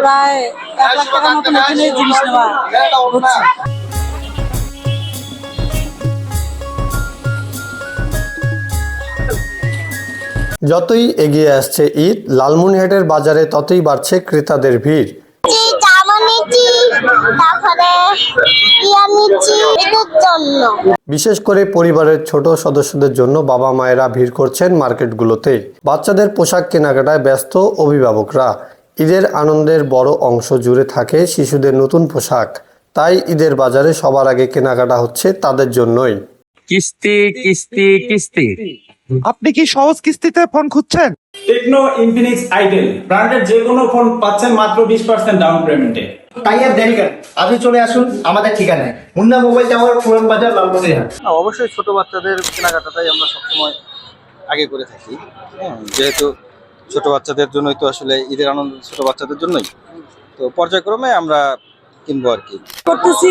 প্রায় এক লাখ টাকার মতন এখানে জিনিস নেওয়া হচ্ছে। যতই এগিয়ে আসছে ঈদ লালমনিরহাটের বাজারে ততই বাড়ছে ক্রেতাদের ভিড়। ইয়া বিশেষ করে পরিবারের ছোট সদস্যদের জন্য বাবা মায়েরা ভিড় করছেন মার্কেটগুলোতে। বাচ্চাদের পোশাক কেনাকাটায় ব্যস্ত অভিভাবকরা। ঈদের আনন্দের বড় অংশ জুড়ে থাকে শিশুদের নতুন পোশাক। তাই ঈদের বাজারে সবার আগে কেনাকাটা হচ্ছে তাদের জন্যই। কিস্তি কিস্তি কিস্তি। আপনি কি সহজ কিস্তিতে ফোন খুঁজছেন? টেকনো ইনফিনিক্স আইটেল ব্র্যান্ডের যে কোনো ফোন পাচ্ছেন মাত্র বিশ পার্সেন্ট ডাউন পেমেন্টে তাই আর দেরি কেন? আজই চলে আসুন আমাদের ঠিকানায়। মুন্না মোবাইল টাওয়ার পুরান বাজার লালমনিরহাট। অবশ্যই ছোট বাচ্চাদের কেনাকাটাটাই আমরা সবসময় আগে করে থাকি। হ্যাঁ যেহেতু ছোট বাচ্চাদের জন্যই তো আসলে ঈদের আনন্দ ছোট বাচ্চাদের জন্যই। তো পর্যায়ক্রমে আমরা কিনবো আর কি। করতেছি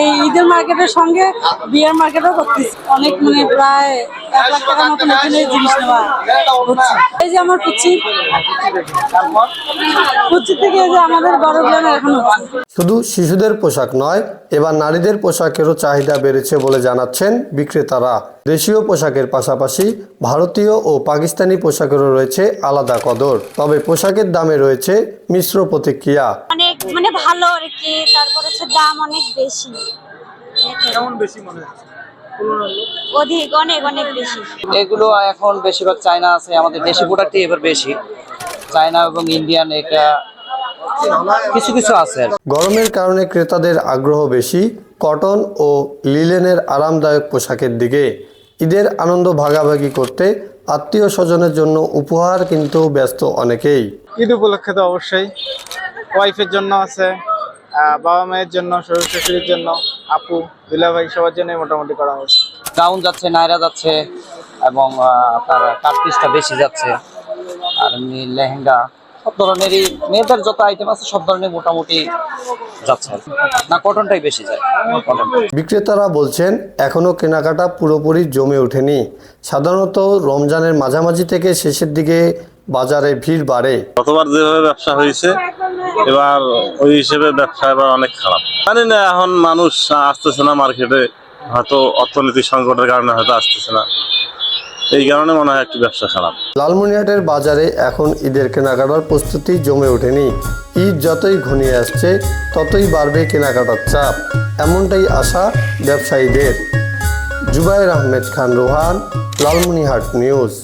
এই ঈদের মার্কেটের সঙ্গে বিয়ার মার্কেটও করতেছি। অনেক মানে প্রায় এক লাখ টাকার মতন এখানে জিনিস নেওয়া এই যে আমার কুচি কুচি থেকে যে আমাদের বড় এখন শুধু শিশুদের পোশাক নয় এবার নারীদের পোশাকেরও চাহিদা বেড়েছে বলে জানাচ্ছেন বিক্রেতারা। দেশীয় পোশাকের পাশাপাশি ভারতীয় ও পাকিস্তানি পোশাকেরও রয়েছে আলাদা কদর। তবে পোশাকের দামে রয়েছে মিশ্র প্রতিক্রিয়া। অনেক মানে ভালো আর কি তারপর হচ্ছে দাম অনেক বেশি। কেমন বেশি মনে হচ্ছে? অধিক অনেক অনেক বেশি। এগুলো এখন বেশিরভাগ চায়না আছে আমাদের দেশি প্রোডাক্টই এবার বেশি। চায়না এবং ইন্ডিয়ান এটা কিছু কিছু আছে গরমের কারণে ক্রেতাদের আগ্রহ বেশি কটন ও লিলেনের আরামদায়ক পোশাকের দিকে। ঈদের আনন্দ ভাগাভাগি করতে আত্মীয় স্বজনের জন্য উপহার কিন্তু ব্যস্ত অনেকেই। ঈদ উপলক্ষে তো অবশ্যই। ওয়াইফের জন্য আছে বাবা মায়ের জন্য শ্বশুর শাশুড়ির জন্য আপু দুলাভাই সবার জন্যই মোটামুটি করা হয়েছে। গাউন যাচ্ছে নায়রা যাচ্ছে এবং আপনার কাট পিসটা বেশি যাচ্ছে আর এমনি লেহেঙ্গা সব ধরনেরই মেয়েদের যত আইটেম আছে সব ধরনের মোটামুটি যাচ্ছে না কটনটাই বেশি যায় বিক্রেতারা বলছেন এখনও কেনাকাটা পুরোপুরি জমে ওঠেনি। সাধারণত রমজানের মাঝামাঝি থেকে শেষের দিকে বাজারে ভিড় বাড়ে। গতবার যেভাবে ব্যবসা হয়েছে এবার ওই হিসেবে ব্যবসা এবার অনেক খারাপ। জানি না এখন মানুষ আসতেছে না মার্কেটে হয়তো অর্থনৈতিক সংকটের কারণে হয়তো আসতেছে না। এই কারণে মনে হয় একটু ব্যবসা খারাপ। লালমনিরহাটের বাজারে এখন ঈদের কেনাকাটার প্রস্তুতি জমে ওঠেনি। ঈদ যতই ঘনিয়ে আসছে ততই বাড়বে কেনাকাটার চাপ। এমনটাই আশা ব্যবসায়ীদের। জুবাইর আহমেদ খান রোহান লালমনিরহাট নিউজ।